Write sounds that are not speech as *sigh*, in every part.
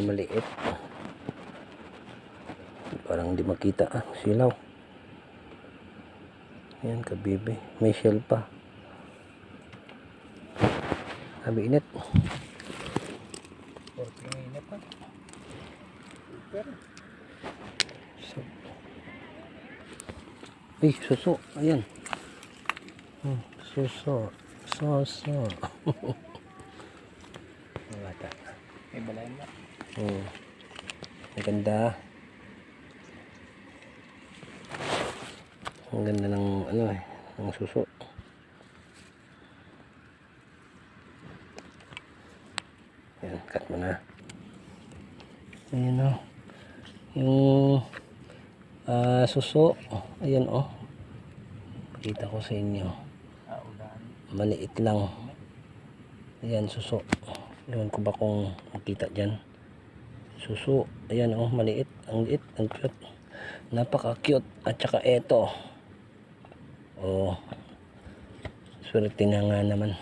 na maliit. Parang hindi makita ah, silaw. Ayan, kabibi. May shell pa. Sabi init. Porting init pa. So, Ay, suso. Ayan. Hmm, suso. Suso. *laughs* Ang bata. May balayan ba? Hmm. Ang ganda. Ang ganda ng ano eh, ng suso. Yan, cut mo na. Ayan o. Yung ah, suso. Ayan o. Pakita ko sa inyo. Maliit lang. Ayan, suso. Ewan ko ba kung makita dyan. Suso. Ayan oh, maliit. Ang liit. Ang cute. Napaka cute. At saka eto. Oh. Swerte na nga naman.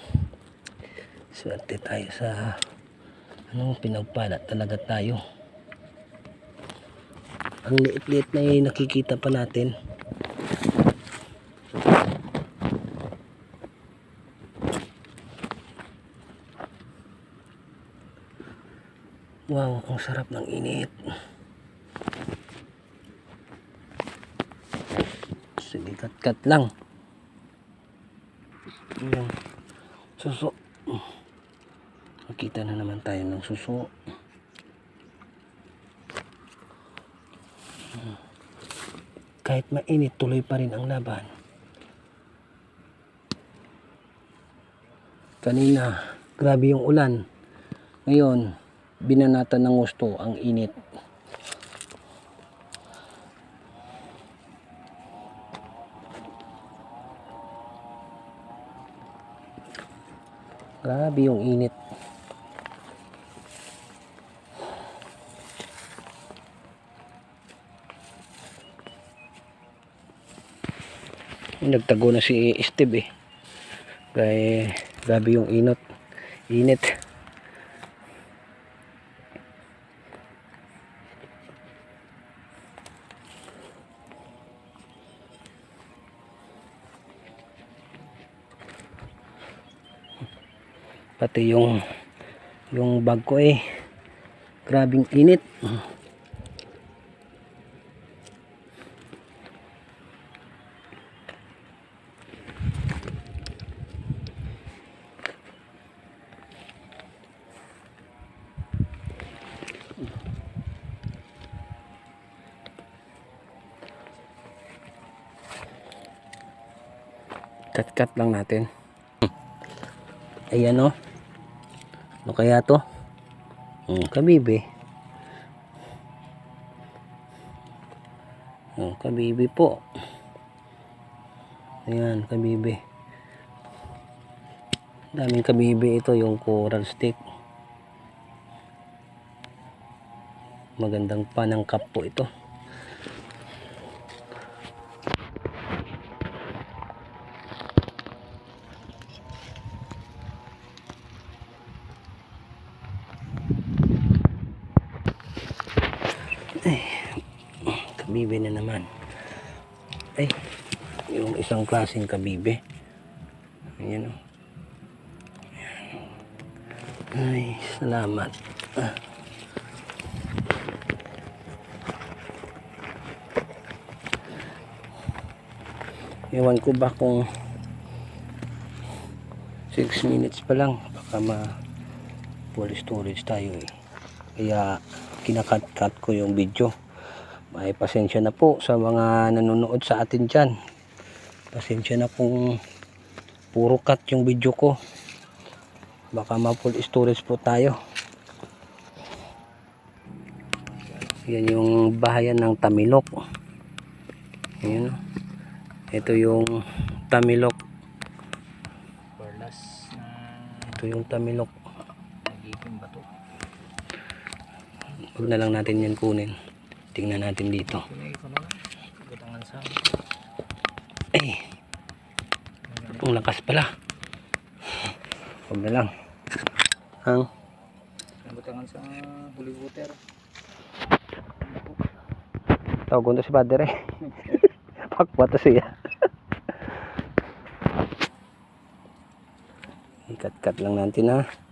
Swerte tayo sa anong pinagpala talaga tayo. Ang liit-liit na nakikita pa natin. Wow, ang sarap ng init. Sige, kat-kat lang. Ayan. Suso. Makita na naman tayo ng suso. Kahit mainit, tuloy pa rin ang laban. Kanina, grabe yung ulan. Ngayon, binanatan ng gusto ang init. Grabe yung init. Nagtago na si Steve eh. Kaya grabe yung inot. Init. Pati yung yung bag ko eh. Grabing init. Cut cut lang natin. Ayan o ano kaya to? Hmm, kabibi oh, kabibi po. Ayan kabibi daming kabibi ito yung coral stick. Magandang panangkap po ito kabibe na naman. Ay yung isang klaseng kabibe. Ayan o ay salamat. Ah. ko ba kung 6 minutes pa lang baka ma full storage tayo eh kaya kinakat-cut ko yung video. May pasensya na po sa mga nanonood sa atin dyan. Pasensya na kung puro cut yung video ko. Baka ma full storage po tayo. Yan yung bahayan ng Tamilok. Yan ito yung Tamilok. Ito yung Tamilok. Nagiging bato. Huwag na lang natin yan kunin tingnan natin dito ay ang lakas pala huwag na lang ang Butangan sa huli water. Tawag ko si Padre. Pakwa to siya. Ikat-kat lang natin ha.